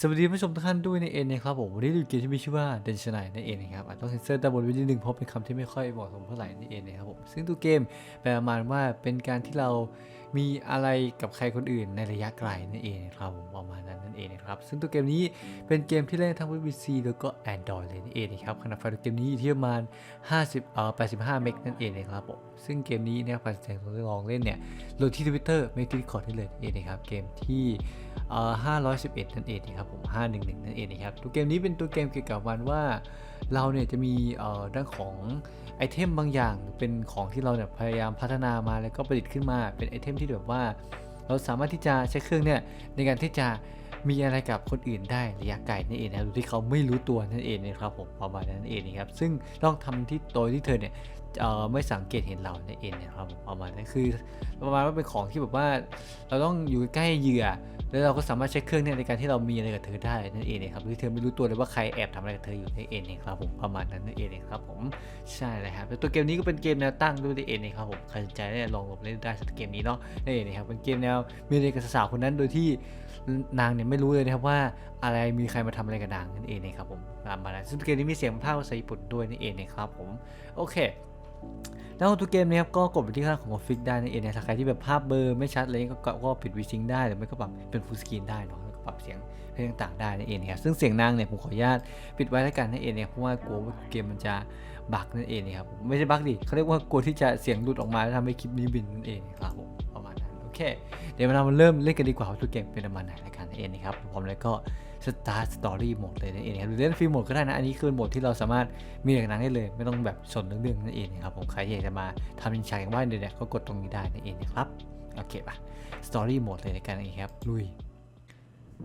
สวัสดีผู้ชมทุกท่านด้วยในเอ็นนะครับผมวันนี้ดูเกมที่มีชื่อว่าเดนชไนนั่นเองนะครับอาจต้องเซ็นเซอร์ตามบทวิดีหนึ่งเพราะเป็นคำที่ไม่ค่อยเหมาะสมเท่าไหร่นั่นเองนะครับผมซึ่งตัวเกมแปลประมาณว่าเป็นการที่เรา มีอะไรกับใครคนอื่นในระยะไกลนั่นเองนะครับผมประมาณนั้นนั่นเองนะครับซึ่งตัวเกมนี้เป็นเกมที่เล่นทั้งบน PC แล้วก็ Android เลยนั่นเองนะครับขนาดไฟล์ตัวเกมนี้อยู่ที่ประมาณ 50เอ่อ85 เมกนั่นเองนะครับผมซึ่งเกมนี้เนี่ยใครสนใจลองเล่นเนี่ยโหลดที่ Twitter ไม่ที่คอร์ดได้เลยนั่นเองนะครับเกมที่เอ่อ511 นั่นเองนะครับผม 511 นั่นเองนะครับตัวเกมนี้เป็นตัวเกมเกี่ยวกับวันว่า เราเนี่ยจะมีเอ่อด้านของไอเทมบางอย่างเป็นของที่เราเนี่ยพยายามพัฒนามาแล้วก็ประดิษฐ์ขึ้นมาเป็นไอเทมที่แบบว่า เราสามารถที่จะใช้เครื่องเนี่ยในการที่จะ มีอะไรกับคนอื่นได้ระยะไกลนั่นเองนะครับโดยที่เขาไม่รู้ตัวนั่นเองนะครับผมประมาณนั้นเองนะครับซึ่งต้องทำที่โดยที่เธอเนี่ยเอ่อไม่สังเกตเห็นเรานั่นเองนะครับผมประมาณนั้นคือประมาณว่าเป็นของที่แบบว่า เราต้องอยู่ใกล้เหยื่อ แล้วเราก็สามารถใช้เครื่องเนี่ยในการที่เรามีอะไรกับเธอได้นั่นเองนะครับโดยที่เธอไม่รู้ตัวเลยว่าใครแอบทำอะไรกับเธออยู่นั่นเองนะครับผมประมาณนั้นนั่นเองนะครับผมใช่เลยครับแล้วตัวเกมนี้ก็เป็นเกมแนวตั้งด้วยนั่นเองนะครับผมใครสนใจเนี่ยลองลงเล่นได้สักเกมนี้เนาะนั่นเองนะครับเป็นเกมแนวมีอะไรกับสาวคนนั้นโดยที่นางเนี่ยไม่รู้เลยนะครับว่าอะไรมีใครมาทำอะไรกับนางนั่นเองนะครับผมประมาณนั้นซึ่งเกมนี้มีเสียงภาคภาษาญี่ปุ่นด้วยนั่นเองนะครับผมโอเคแล้วตัวเกมนี้ครับก็กดไปที่ข้างของฟิกได้นั่นเองนะถ้าใครที่แบบภาพเบลอร์ไม่ชัดเลยก็ก็ก็ปิดวิซิงได้หรือไม่ก็ปรับเป็นฟูลสกรีนได้เนาะแล้วก็ปรับเสียงเพลงต่างๆได้นั่นเองนะครับซึ่งเสียงนางเนี่ยผมขออนุญาตปิดไว้แล้วกันนั่นเองเนี่ยเพราะว่ากลัวว่าเกมมันจะบั๊กนั่นเองนะครับไม่ใช่บั๊กดิเขาเรียกว่ากลัวที่จะเสียงหลุดออกมาแล้วทำให้คลิปนี้บินนั่นเองครับผม เค เดี๋ยวเรามาเริ่มเล่นกันดีกว่าว่าตัวเกมเป็นประมาณไหนล้วกันเองนะครับผมแล้วก็ Start Story โหมดเลยนั่นเองนครับหรือเล่นฟรีโหมดก็ได้นะ อันนี้คือโหมดที่เราสามารถมีอย่างนั้นได้เลย ไม่ต้องแบบสนเรื่องๆนั่นเองนะครับผมใครอยากจะมาทำเป็นฉากอย่างว่าเดี๋ยวเนี่ยก็กดตรงนี้ได้นั่นเองนะครับโอเคป่ะ Story โหมดเลยในการนั่นเองครับลุย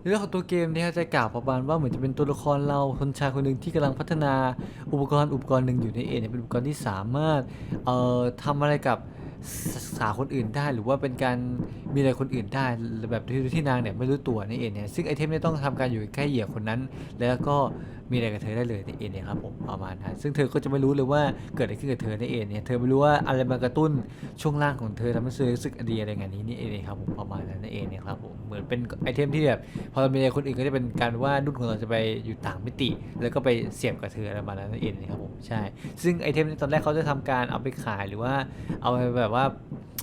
เรื่องของตัวเกมเนี่ยจะกล่าวประมาณว่าเหมือนจะเป็นตัวละครเราคนชายคนหนึ่งที่กำลังพัฒนาอุปกรณ์อุปกรณ์หนึ่งอยู่ในเอเนี่ยเป็นอุปกรณ์ที่สามารถเอ่อทำอะไรกับ สาวคนอื่นได้หรือว่าเป็นการมีอะไรคนอื่นได้แบบที่ที่นางเนี่ยไม่รู้ตัวนี่เองเนี่ยซึ่งไอเทมเนี่ยต้องทำการอยู่ใกล้เหยื่อคนนั้น แล้วก็ มีอะไรกับเธอได้เลยนี่เองเนี่ยครับผมประมาณนั้นซึ่งเธอก็จะไม่รู้เลยว่าเกิดอะไรขึ้นกับเธอในเอเนี่ยเธอไม่รู้ว่าอะไรมากระตุ้นช่วงล่างของเธอทำให้เธอรู้สึกดีอะไรอย่างนี้นี่เองครับผมประมาณนั้นนั่นเองเนี่ยครับผมเหมือนเป็นไอเทมที่แบบพอเรามีอะไรคนอื่นก็จะเป็นการว่าดุนของเราจะไปอยู่ต่างมิติ แล้วก็ไปเสียบกับเธออะไรประมาณนั้นนั่นเองนะครับผมใช่ ซึ่งไอเทมตอนแรกเขาจะทำการเอาไปขายหรือว่าเอาไปแบบว่า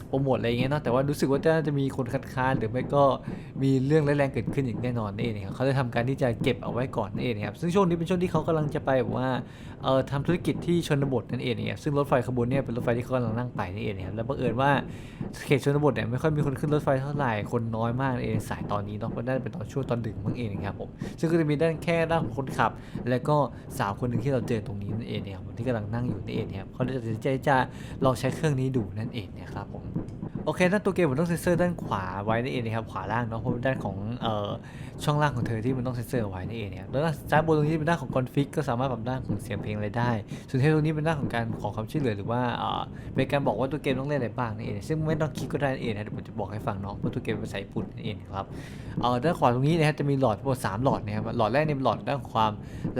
โปรโมทอะไรอย่างเงี้ยเนาะแต่ว่ารู้สึกว่าจะจะมีคนคัดค้านหรือไม่ก็มีเรื่องร้ายแรงเกิดขึ้นอย่างแน่นอนนั่นเองนะครับเขาจะทำการที่จะเก็บเอาไว้ก่อนนั่นเองนะครับซึ่งช่วงนี้เป็นช่วงที่เขากำลังจะไปแบบว่าเอ่อทำธุรกิจที่ชนบทนั่นเองเนะครับซึ่งรถไฟขบวนเนี้เป็นรถไฟที่เขากำลังนั่งไปนั่เองนะครับแล้วบังเอิญว่าเขตชนบทเนี่ยไม่ค่อยมีคนขึ้นรถไฟเท่าไหร่คนน้อยมากนั่เองสายตอนนี้เนาะเพราะน่าจะเป็นตอนช่วงตอนดึกมั้งเองนะครับผมซึ่งก็จะมีด้านแค่ด้านของคนขับ แล้วก็สาวคนหนึ่งที่เราเจอตรงนี้นั่นเองเนี่ยที่กำลังนั่งอยู่นั่นเองครับเขาจะจะลองใช้เครื่องนี้ดูนั่นเองนะครับผม อเคด้านตัวเกมผมต้องเซ็นเซอร์ด้านขวาไว้นั่นเองนะครับขวาล่างเนาะเพราะด้านของเอ่อช่องล่างของเธอที่มันต้องเซ็นเซอร์ไว้นั่นเองเนี่ยแล้วด้านซ้บนตรงนี้เป็นด้านของคอนฟิกก็สามารถปรับด้านของเสียงเพลงอะไรได้ ส่วนที่ตรงนี้เป็นด้านของการขอความช่วยเหลือหรือว่าเอ่อเป็นการบอกว่าตัวเกมต้องเล่นอะไรบ้างนั่นเองซึ่งไม่ต้องคิดก็ได้นั่นเองนะเดี๋ยวผมจะบอกให้ฟังเนาะเพราะตัวเกมเป็นภาษาญี่ปุ่นนั่นเองครับเอ่อด้านขวาตรงนี้นะครับจะมีหลอดทั้งหมดสามหลอดนะครับหลอดแรกเนี่ยเป็นหลอดด้านความ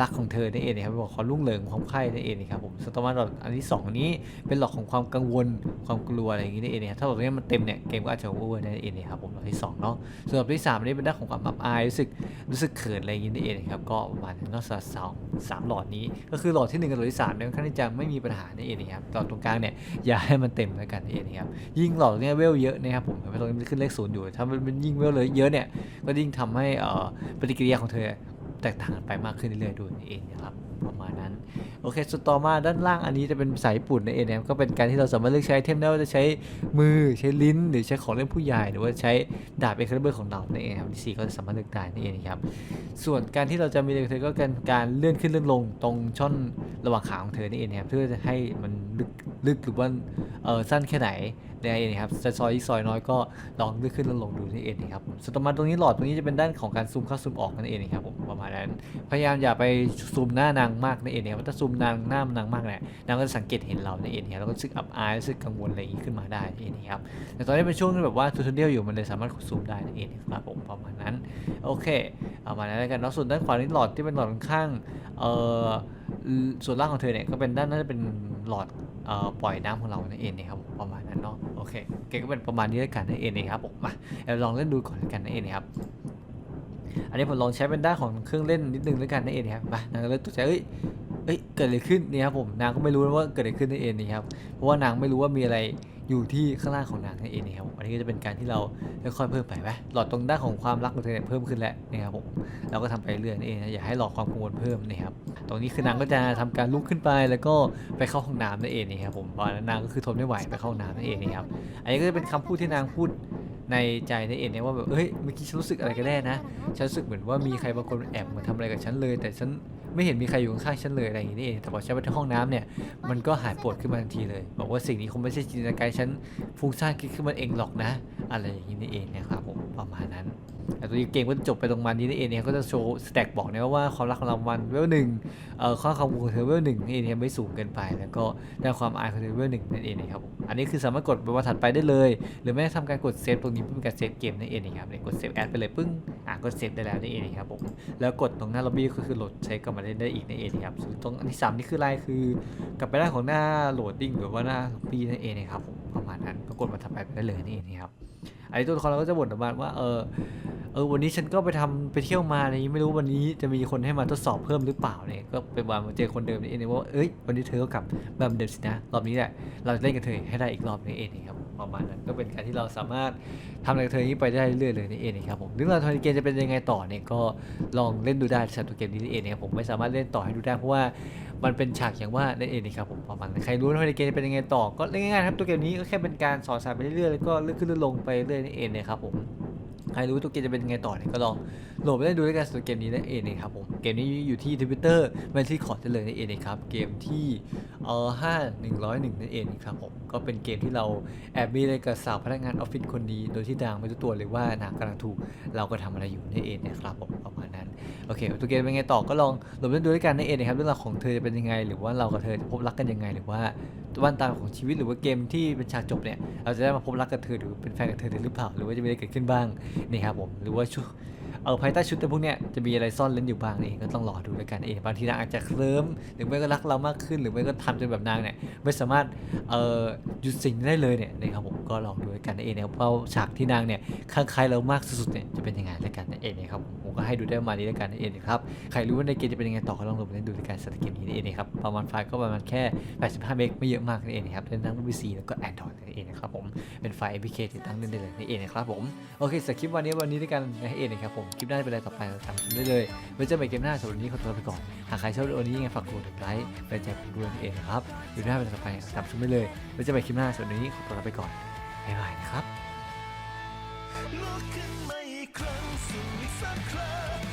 รักของเธอนั่นเองนะครับบอกความรุ่งเรืองความใคร่นั่นเองนะครับผมส่วนต่อมาหลอดอันที่สองนี้เป็นหลอดของความกังวลความกลัวอะไรอย่างนี้นั่นเองนะครับถ้าหลอดนี้มันเต็มเนี่ยเกมก็อาจจะโอเวอร์นั่นเองนะครับผมหลอดที่สองเนาะส่วนหลอดที่สามอันนี้เป็นด้านของความอับอายรู้สึกรู้สึกเขินอะไรอย่างนี้นั่นเองนะครับก็ประมาณนั้นเนาะสำหรับสองสามหลอดนี้ ก็คือหลอดที่หนึ่งกับหลอดที่สามเนี่ยค่อนข้างจะไม่มีปัญหานั่นเองนะครับหลอดตรงกลางเนี่ยอย่าให้มันเต็มแล้วกันนั่นเองนะครับยิ่งหลอดเนี่ยเวลเยอะนะครับผมเห็นไหมตรงนี้มันขึ้นเลขศูนย์อยู่ถ้ามันยิ่งเวลเลยเยอะเนี่ยก็ยิ่งทำให้เอ่อปฏิกิริยาของเธอแตกต่างกันไปมากขึ้นเรื่อยๆด้วยเองนะครับ ประมาณนั้น โอเคสุดต่อมาด้านล่างอันนี้จะเป็นภาษาญี่ปุ่นนั่นเองนะครับก็เป็นการที่เราสามารถเลือกใช้ไอเทมได้ว่าจะใช้มือใช้ลิ้น หรือใช้ของเล่นผู้ใหญ่ หรือว่าใช้ดาบเอ็กซ์เบอร์ของเรานั่นเองครับที่สี่ก็จะสามารถเลือกได้นั่นเองนะครับ ส่วนการที่เราจะมีเธอก็การการเลื่อนขึ้นเลื่อนลงตรงช่องระหว่างขาของเธอนี่เองนะครับเพื่อจะให้มันลึกลึกหรือว่าเออสั้นแค่ไหนนั่นเองนครับจะซอยยิ่ซอยน้อยก็ลองเลื่อนขึ้นเลื่อนลงดูนี่เองนะครับส่วนต่อมาตรงนี้หลอดตรงนี้จะเป็นด้านของการซูมเข้าซูมออกนั่นเองครับผมประมาณนั้นพยายามอย่าไปซูมหน้านางมากนั่นเองนะครับถ้าซูมนางหน้ามันางมากเนี่ยนางก็จะสังเกตเห็นเรานั่นเองนะครับแล้วก็รู้สึกอับอายรู้สึกกังวลอะไรอย่างนี้ขึ้นมาได้นั่นเองครับแต่ตอนนี้เป็นช่วงที่แบบว่าทูทอเรียลอยู่มันเลยสามารถซูมได้นั่นเองนะครับผมประมาณนั้นโอเคเอามานั้นแล้วกันเนาะส่วนด้านขวานี่หลอดที่เป็นหลอดข้างเอ่อส่วนล่างของเธอเนี่ยก็เป็นด้านน่าจะเป็นหลอดเอ่อปล่อยน้ำของเรานั่นเองนะครับประมาณนั้นเนาะโอเคเกก็เป็นประมาณนี้แล้วกันนั่นเองนะครับผมมาเราลองเล่นดูก่อนแล้วกันนั่นเองนะครับ อันนี้ผมลองใช้เป็นด้านของเครื่องเล่นนิดนึงแล้วยกันนั่นเองครับไปนางก็เลยตกใจเอ้ยเอ้ยเกิดอะไรขึ้นนี่ครับผมนางก็ไม่รู้ว่าเกิดอะไรขึ้นนั่นเองนะครับเพราะว่านางไม่รู้ว่ามีอะไรอยู่ที่ข้างล่างของนางนั่นเองนะครับอันนี้ก็จะเป็นการที่เราค่อยๆเพิ่มไปไปหลอดตรงด้านของความรักของเธอเนี่ยเพิ่มขึ้นแล้วนะครับผมเราก็ทำไปเรื่อยนั่นเองนะอย่าให้หลอดความกังวลเพิ่มนะครับตรงนี้คือนางก็จะทำการลุกขึ้นไปแล้วก็ไปเข้าห้องน้ำนั่นเองนะครับผมเพราะนั้นนางก็คือทนไม่ไหวไปเข้าห้องน้ำนั่นเองนะครับอันนี้ก็จะเป็นคำพูดที่นางพูด ในใจในเอ็นเนี่ยว่าแบบเอ้ยเมื่อกี้ฉันรู้สึกอะไรกันแน่นะ ฉันรู้สึกเหมือนว่ามีใครบางคนแอบมาทำอะไรกับฉันเลย แต่ฉันไม่เห็นมีใครอยู่ข้างฉันเลยอะไรอย่างนี้เองแต่พอฉันไปที่ห้องน้ำเนี่ยมันก็หายปวดขึ้นมาทันทีเลย บอกว่าสิ่งนี้คงไม่ใช่จินตนาการฉันฟุ้งซ่านคิดขึ้นมาเองหรอกนะ อะไรอย่างนี้นี่เองนะครับผมประมาณ ต่ตัวเกมก็จะจบไปตรงมันนี้นี่เองเนี่ยก็จะโชว์สแต็กบอกนะว่าความรักของเรามันเวลหนึ่งเอ่อข้อความของเธอเวลหนึ่งนี่เองเนี่ยไม่สูงเกินไป แล้วก็ด้านความอายของเธอเวลหนึ่งนั่นเองนะครับอันนี้คือสามารถกดไปว่าถัดไปได้เลย หรือไม่ได้ทำการกดเซฟตรงนี้เพื่อเป็นการเซฟเกมนั่นเองนะครับเนี่ยกดเซฟแอดไปเลยปึ้งอะก็เซฟได้แล้วนั่นเองนะครับผมแล้วกดตรงหน้าล็อบบี้ก็คือโหลดใช้กลับมาเล่นได้อีกนั่นเองนะครับส่วนตรงอันที่สามนี่คืออะไรคือกลับไปได้าของหน้าโหลดดิ้งหรือว่าหน้าล็อบบี้นั่นเองนะครับผมประมาณนั้นก็กดมาถัดไปได้เลยนั่นเองนะครับอันนี้ตัวละครเราก็จะบ่นประมาณว่าเออ เออวันนี้ฉันก็ไปทำไปเที่ยวมาอะไรนี้ไม่รู้วันนี้จะมีคนให้มาทดสอบเพิ่มหรือเปล่าเนี่ยก็เป็นวันมาเจอคนเดิมนี่เองว่าเอ้ยวันนี้เธอก็กลับแบบเดิมสินะรอบนี้แหละเราจะเล่นกับเธอให้ได้อีกรอบนึงเองนะครับประมาณนั้นก็เป็นการที่เราสามารถทำอะไรกับเธอนี้ไปได้เรื่อยๆเลยนี่เองนะครับผมเรื่องราวทางเกมจะเป็นยังไงต่อเนี่ยก็ลองเล่นดูได้สำหรับตัวเกมนี้นี่เองนะครับผมไม่สามารถเล่นต่อให้ดูได้เพราะว่ามันเป็นฉากอย่างว่านั่นเองนะครับผมประมาณนั้นใครรู้ว่าในเกมจะเป็นยังไงต่อก็เล่นง่ายๆครับตัวเกมนี้ก็แค่เป็นการสอนสายไปเรื่อยๆแล้วก็เลื่อนขึ้นเลื่อนลงไปเรื่อยนี่เองนะครับผม ครรู้ตัวเกมจะเป็นยังไงต่อเนี่ยก็ลองโหลดไปได้ดูด้วยกันสุดเกมนี้นั่นเองนะครับผมเกมนี้อยู่ที่ทวิตเตอร์มาที่ขอร์ดเลยนั่นเองนะครับเกมที่เออห้าหนึ่งร้อยหนึ่งนั่นเองครับผมก็เป็นเกมที่เราแอบมีอะไรกับสาวพนักงานออฟฟิศคนนี้ โดยที่ดางไม่รู้ตัวเลยว่านางกำลังถูกเราก็ทำอะไรอยู่นั่นเองนะครับผมประมาณนั้น โอเคตัวเกมเป็นไงต่อก็ลองลองเล่นดูด้วยกันนั่นเองนะครับเรื่องราวของเธอจะเป็นยังไง หรือว่าเรากับเธอจะพบรักกันยังไง หรือว่าวันตามของชีวิตหรือว่าเกมที่เป็นฉากจบเนี่ยเราจะได้มาพบรักกับเธอหรือเป็นแฟนกับเธอหรือเปล่าหรือว่าจะมีอะไรเกิดขึ้นบ้างนี่ครับผมหรือว่าชุดเออภายใต้ชุดแต่พวกเนี้ยจะมีอะไรซ่อนเล่นอยู่บ้างนี่เองก็ต้องรอดูแล้วยกันเองบางทีนางอาจจะเคลิ้มหรือไม่ก็รักเรามากขึ้น หรือไม่ก็ทำจนแบบนางเนี่ยไม่สามารถเอ่อหยุดสิ่งนี้ได้เลยเนี่ยนะครับผมก็ลองดูแล้วกันเองนะครับว่าฉากที่นางเนี่ยข้างใครเรามากสุดๆเนี่ยจะเป็นยังไงแล้วกันเองนะครับผม ก็ให้ดูได้ประมาณนี้แล้วกันนั่นเองนะครับ ใครรู้ว่าในเกมจะเป็นยังไงต่อก็ลองลงไปเล่นดูในการสตรีมนี้นั่นเองนะครับ ประมาณไฟล์ก็ประมาณแค่ 85 เมกไม่เยอะมากนั่นเองนะครับเล่นทั้ง VC แล้วก็ Android นั่นเองนะครับผมเป็นไฟล์ APK ติดตั้งเล่นได้เลยนั่นเองนะครับผมโอเคสำหรับคลิปวันนี้วันนี้ด้วยกันนะเองนะครับผมคลิปหน้าจะเป็นอะไรต่อไปเราทำได้เลยไว้เจอกันใหม่เกมหน้าสำหรับวันนี้ขอตัวไปก่อนหากใครชอบวิดีโอนี้ยังไงฝากกดไลค์เป็นใจผมด้วยนั่นเองนะครับคลิปหน้าเป็นอะไรต่อไปตามชมได้เลยไว้เจอกันใหม่คลิปหน้าสำหรับวันนี้ขอตัวไปก่อนบ๊ายบายนะครับลุกขึ้ close, so it's not close.